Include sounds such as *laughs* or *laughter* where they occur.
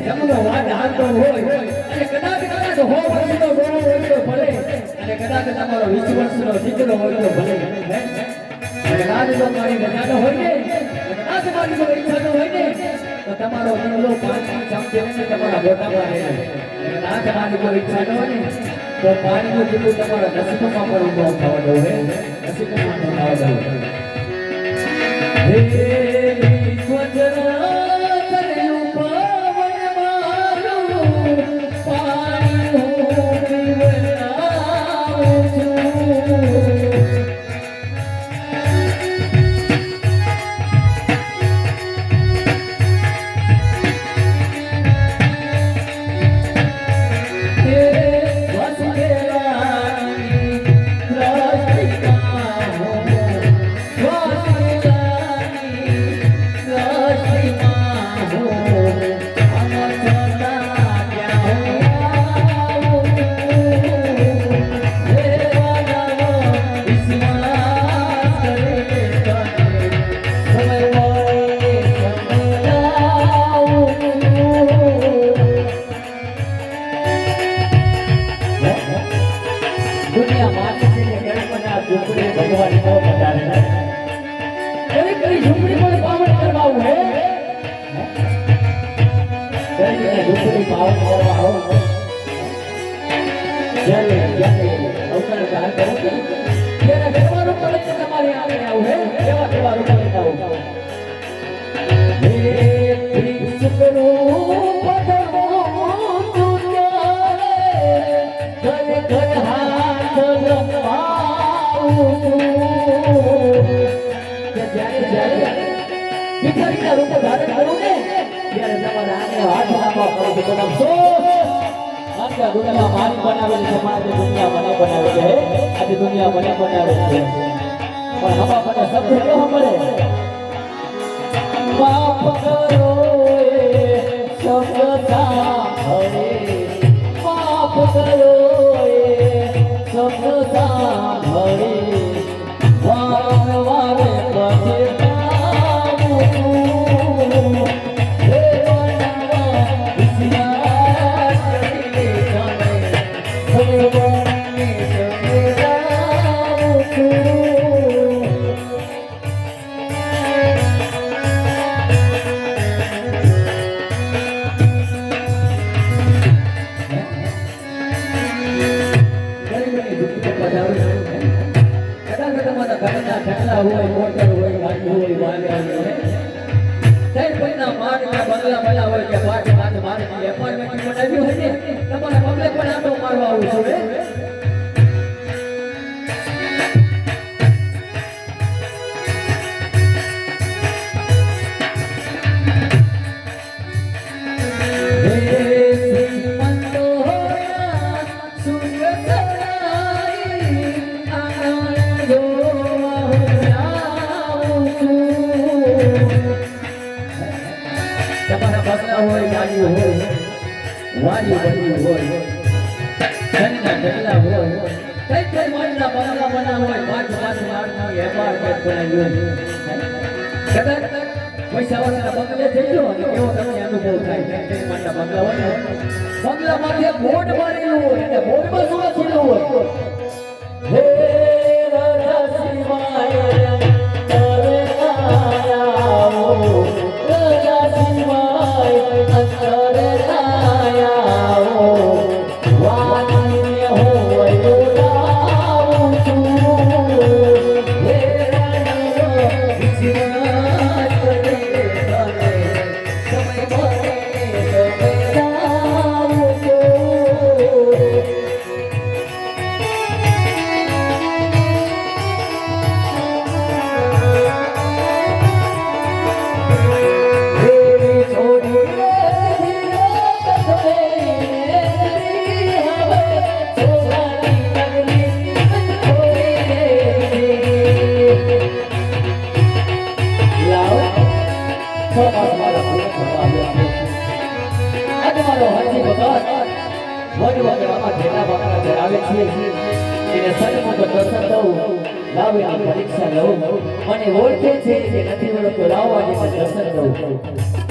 જમનો વાદ હાલતો હોય, અને કદાચ કદાચ હો વર્ષનો ગોળો હોય તો ભલે, અને કદાચ તમારો વીસ વર્ષનો દીકરો હોય તો ભલે અને કદાચ હોય ને કદાચ મારી હોય ને તો તમારો દીકરો પાંચ તમારા મોઢામાં રહે અને મારી જો હોય ને તો પાણીનું જેટલું તમારા નસીબમાં પણ ઊભો થવાનો હોય નસીબમાં પણ થવા હોય. હે ઝૂંપડી પાવન કરવા કરું છું. આજે આ દુનિયા મારી બનાવેલી છે આજે દુનિયા મને બનાવે છે આજે દુનિયા કરો શબ્દ શબ્દ સાંભળે છો. ઢગલા હોય, મોટર કોઈના માર્ગ બંગલા બન્યા હોય હોય તમારા હોય. ગાયું હોય વાડી બની હોય બંગલા પાંચ પાંચ માળનું કદાચ પૈસાવાળાના બંગલે જઈજો અને એવો તમને અનુભવ થાય કઈ કઈ માળના બંગલા હોય બંગલા માંથી બોર્ડ મારેલું હોય અને બોર્ડમાં શું લખેલું હોય Hey. *laughs* મોજ વગેરેમાં જેના બાપના ધરાવે છીએ. એને સન્મુખ દર્શન થવું. લાવે આ પરીક્ષા છે જે નથી ઓળખતો લાવવા દર્શન થવું.